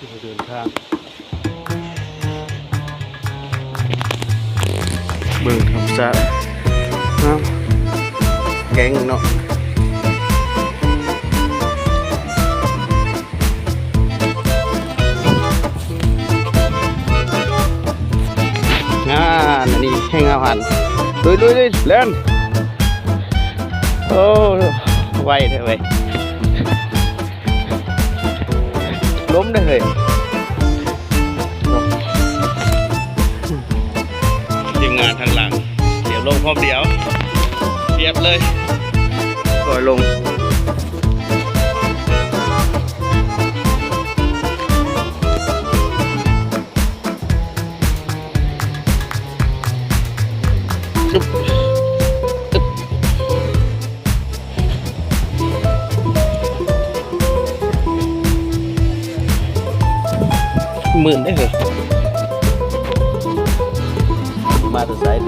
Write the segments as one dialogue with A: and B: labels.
A: ที่เดินทางเบิ่งธรรมชาติเนะแกงเนาะงานอันนี้แห้งอาหารลุยลุยลุยเล่นโอ้ไวเถอะเว้ ล้มได้เลยทีมงานทางหลัง เดี๋ยวลงพร้อมเดียวเรียบเลยปล่อยลง หมื่นได้เหรอมาตัวไซด์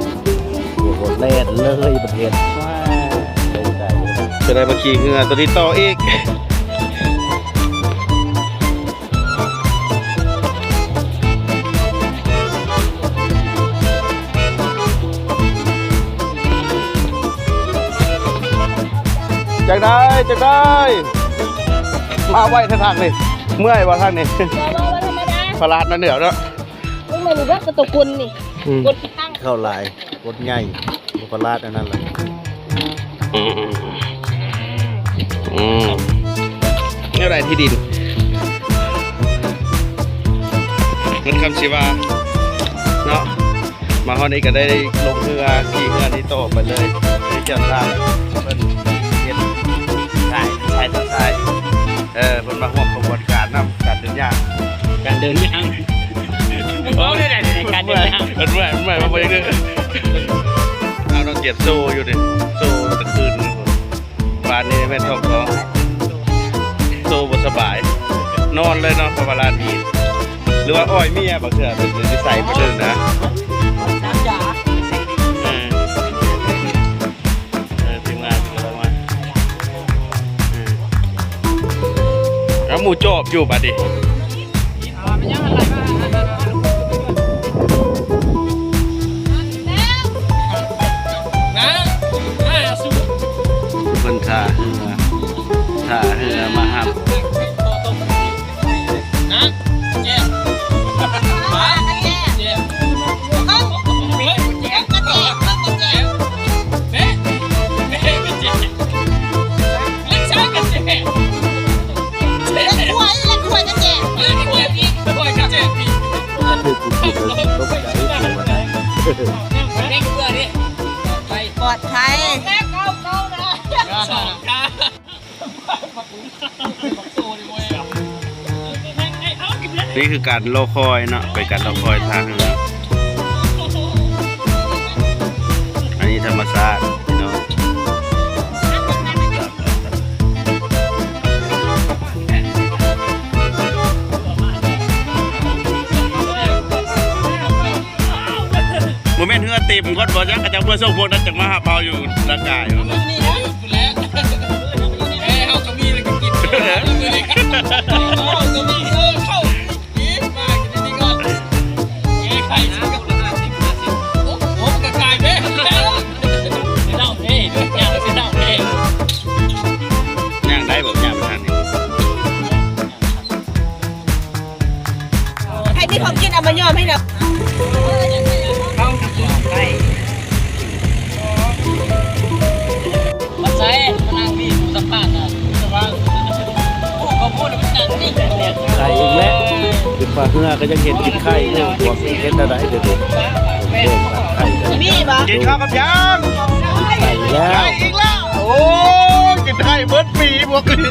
A: โอ้โหแล่นเลยประเทศว้าลงใจะได้มาขี่เงือตัวนี้ต่ออีกจากได้จากได้ มาไหวทางนี่เมื่อยว่าทางนี่ พลาดนั่นเดี๋ยวเนาะ
B: มึงไม่รู้ว่าตะตุกุนนี่กดตั้ง
A: เข้าลายรถใหญ่บุปลาดนั่นแหละอืมอืมนี่อะไรที่ดินมันคำชีวาเนาะมาห้องนี้ก็ได้ลงเรือขี่เรือนี้ต่อไปเลยได้เจ้าทาง เดิน
C: ทางโอ้ได้ได้ได้การเดินทาง
A: มันเมื่อยมันเมื่อยมันเมื่อยเลยเอาเราเจ็บโซ่อยู่ดิโซ่ตะคืนบ้านนี้แม่ท้องท้องโซ่บสบาย นอนเลยเนาะประมาณนี้หรือว่าอ้อยเมียบ่เถื่อเป็นนิสัยบ่เดินนะหมูโจบอยู่บัดดิ คือกูคิดเลยตกกูว่าได้
C: เด็กเบื่อดิไป
B: ปลอดภัย
C: แม่เก้าเก้านะสองก้า
A: นี่คือการรอคอยเนาะเป็นการรอคอยทางเรืออันนี้ธรรมชาติ ต็มก็บอกจักระจังเพื่อส่งพวกนั้นจากมาหาเปาอยู่ร่างกาย
C: นี่นะคุณแล้วแม่เขาก็มีเลยก็กินเขาก็มีเออเข้ากินมากินนี่ก่อนแกไข่นก็ประมาสิบห้าสิบโอ้โหกระจายเบ้แล้วเล่าเฮ้ยย่างเราเล่าเฮ้ย
A: ย่างได้บอกย่างไปทางนี้
B: ให้ที่ของกินเอามายอมให้เรา
C: เข้า ใส่มานั่งนี่สัมภาษณ์นะแต่ว่าโอ้เขาพูดมันนั่งนี่เนี่ย
A: ไข่อีกแล้วขึ้นมาเฮือก็ยังเห็นกินไข่อยู่บอกเห็นอะไรเดี๋ยวนี้เดินตัดไข่กัน
B: มีบ่
A: กินข้าวกับยัง
B: ไข่
A: ไข่อีกแล้วโอ้ยกินไข่เบิดปีพวกนี้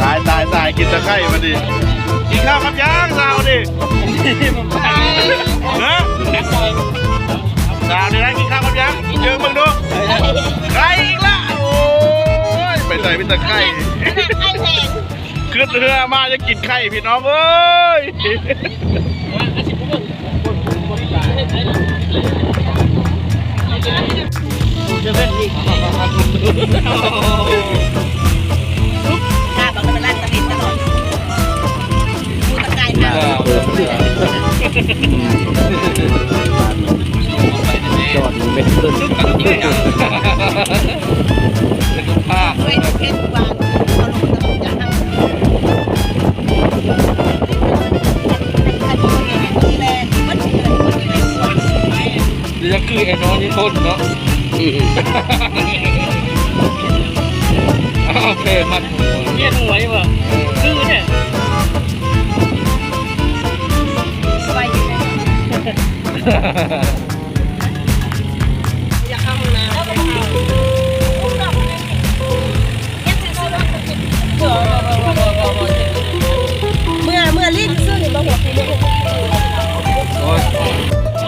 A: ตายตายตายกินแตะไข่มาดิกินข้าวกับยังสาวดิเฮ้ย ดาวนี่นะกินข้าวกับยังกินเยืมมึงดูใครอีกละโอ้ยไปใส่ไปตะไคร่
B: ขึ้
A: นเรือมาจะกินไข่พี่น้องเอ้ย
C: จะเป็น
B: นี่ข้าบอกเป็นร้านตะลินตลอดมูตะไคร่มา
D: ไอ้น้องนี่ทนเนาะโอเคมัน
E: เมียหวยว่ะคือเนี่ย
B: สบายดีไหมอยากเข้าห้องน้ำเมื่อเมื่อรีบซื้อนี่มาหัวปีนี้
D: โอ้ย
E: ขายอะไรนี่
C: เป็นประเทศครับเดี๋ยว
B: เป็นบ้านเราก็ต้องได้แล้ว
C: ใช่เด็ด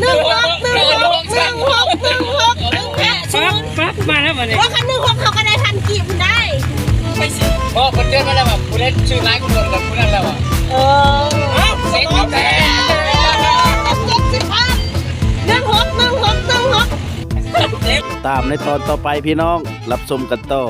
D: ห
B: นึ่งหกหนึ่งหกหนึ่งหกหนึ่งหกหนึ่งแปดศู
E: ปั๊บ
B: นย์
E: ปั๊บมาแล้ววันนี้
B: ว่าคันหนึ่งหกเขาก็ได้พันกีบได้
D: ไปสิพ่อคนเดินมาแล้วแบบผู้เล่นชื่อร้ายคนเดินกับผู้นั้นแล้วอะ
B: เออ
D: เซ็ตแต่
B: เจ็ดสิบห้าหนึ่งหกหนึ่งหกหนึ่งหก
C: ตามในตอนต่อไปพี่น้อง รับชมกันต่
D: อ